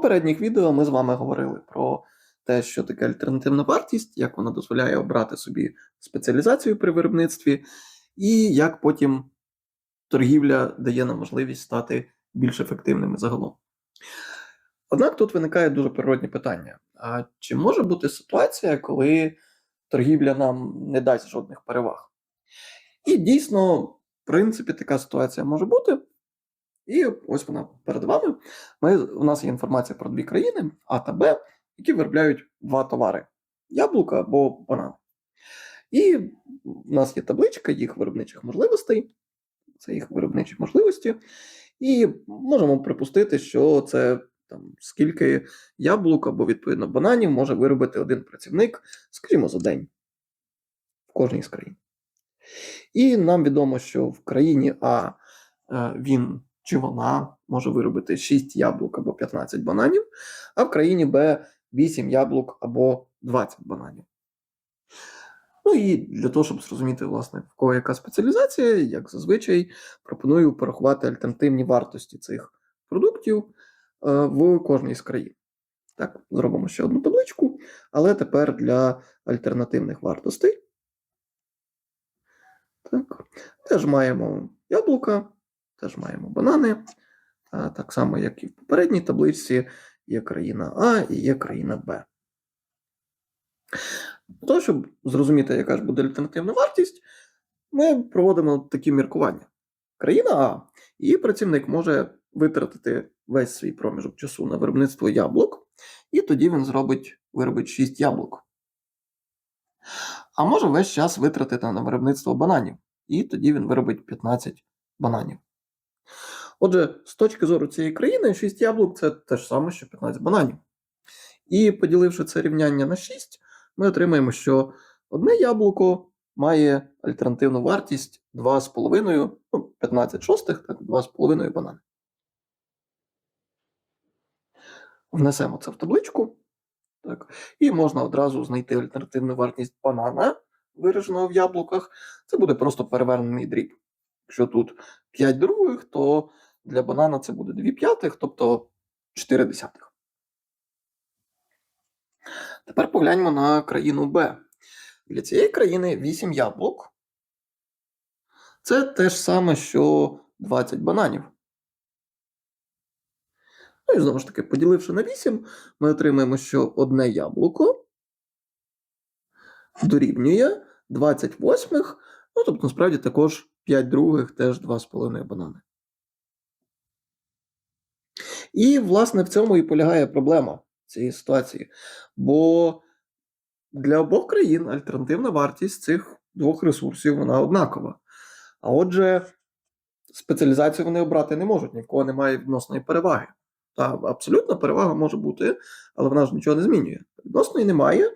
попередніх відео ми з вами говорили про те, що таке альтернативна вартість, як вона дозволяє обрати собі спеціалізацію при виробництві, і як потім торгівля дає нам можливість стати більш ефективними загалом. Однак тут виникає дуже природне питання: а чи може бути ситуація, коли торгівля нам не дасть жодних переваг? І дійсно, в принципі, така ситуація може бути. І ось вона перед вами. Ми, у нас є інформація про дві країни А та Б, які виробляють два товари: яблука або банан. І в нас є табличка їх виробничих можливостей. Це їх виробничі можливості. І можемо припустити, що це там скільки яблук або відповідно бананів може виробити один працівник, скажімо, за день в кожній з країн. І нам відомо, що в країні А е, він чи вона може виробити 6 яблук або 15 бананів, а в країні Б 8 яблук або 20 бананів. Ну і для того, щоб зрозуміти, власне, в кого яка спеціалізація, як зазвичай, пропоную порахувати альтернативні вартості цих продуктів е, в кожній з країн. Так, зробимо ще одну табличку, але тепер для альтернативних вартостей. Так, Теж маємо яблука, теж маємо банани. Так само, як і в попередній табличці, є країна А і є країна Б. Для того, щоб зрозуміти, яка ж буде альтернативна вартість, ми проводимо такі міркування. Країна А, її працівник може витратити весь свій проміжок часу на виробництво яблук, і тоді він зробить, виробить 6 яблук. А може весь час витратити на виробництво бананів, і тоді він виробить 15 бананів. Отже, з точки зору цієї країни, 6 яблук це те ж саме, що 15 бананів. І поділивши це рівняння на 6, ми отримаємо, що одне яблуко має альтернативну вартість 2,5, ну, 15 шостих, так, 2,5 банани. Внесемо це в табличку. Так. І можна одразу знайти альтернативну вартість банана, вираженого в яблуках. Це буде просто перевернений дріб. Якщо тут 5 других, то для банана це буде 2 п'ятих, тобто 4 десятих. Тепер погляньмо на країну Б. Для цієї країни 8 яблук. Це те ж саме, що 20 бананів. Ну і знову ж таки, поділивши на 8, ми отримаємо, що одне яблуко дорівнює 28, ну тобто, насправді, також 5 других теж 2,5 банани. І, власне, в цьому і полягає проблема цієї ситуації. Бо для обох країн альтернативна вартість цих двох ресурсів вона однакова. А отже, спеціалізацію вони обрати не можуть, ні в кого немає відносної переваги. Та абсолютна перевага може бути, але вона ж нічого не змінює. Відносної немає,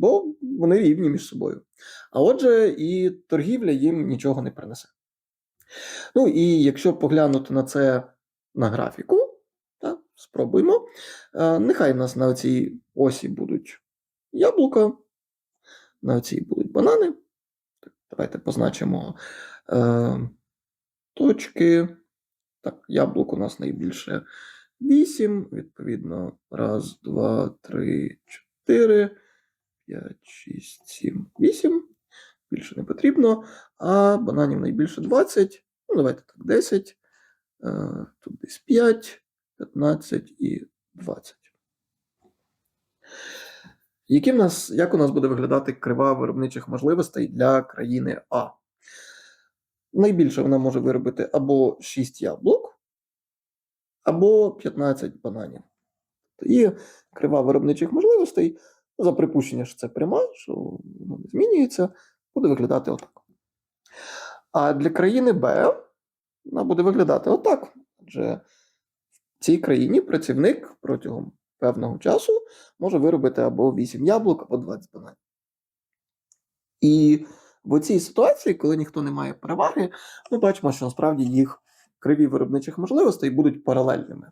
бо вони рівні між собою. А отже, і торгівля їм нічого не принесе. Ну і якщо поглянути на це на графіку, так, спробуємо. Е, нехай в нас на цій осі будуть яблука, на цій будуть банани. Давайте позначимо е, точки. Так, яблук у нас найбільше 8, відповідно, раз, два, три, чотири, п'ять, шість, сім, вісім. Більше не потрібно. А бананів найбільше 20. Ну, давайте так, 10. Е, тут десь 5, 15 і 20. Які в нас, Як у нас буде виглядати крива виробничих можливостей для країни А? Найбільше вона може виробити або 6 яблук, або 15 бананів. І крива виробничих можливостей, за припущення, що це пряма, що воно не змінюється, буде виглядати отак. А для країни Б вона буде виглядати отак. Адже в цій країні працівник протягом певного часу може виробити або 8 яблук, або 20 бананів. І в цій ситуації, коли ніхто не має переваги, ми бачимо, що насправді їх криві виробничих можливостей будуть паралельними.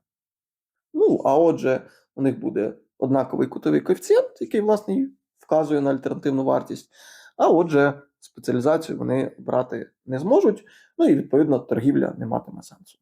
Ну, а отже, у них буде однаковий кутовий коефіцієнт, який, власне, вказує на альтернативну вартість. А отже, спеціалізацію вони брати не зможуть, ну і відповідно торгівля не матиме сенсу.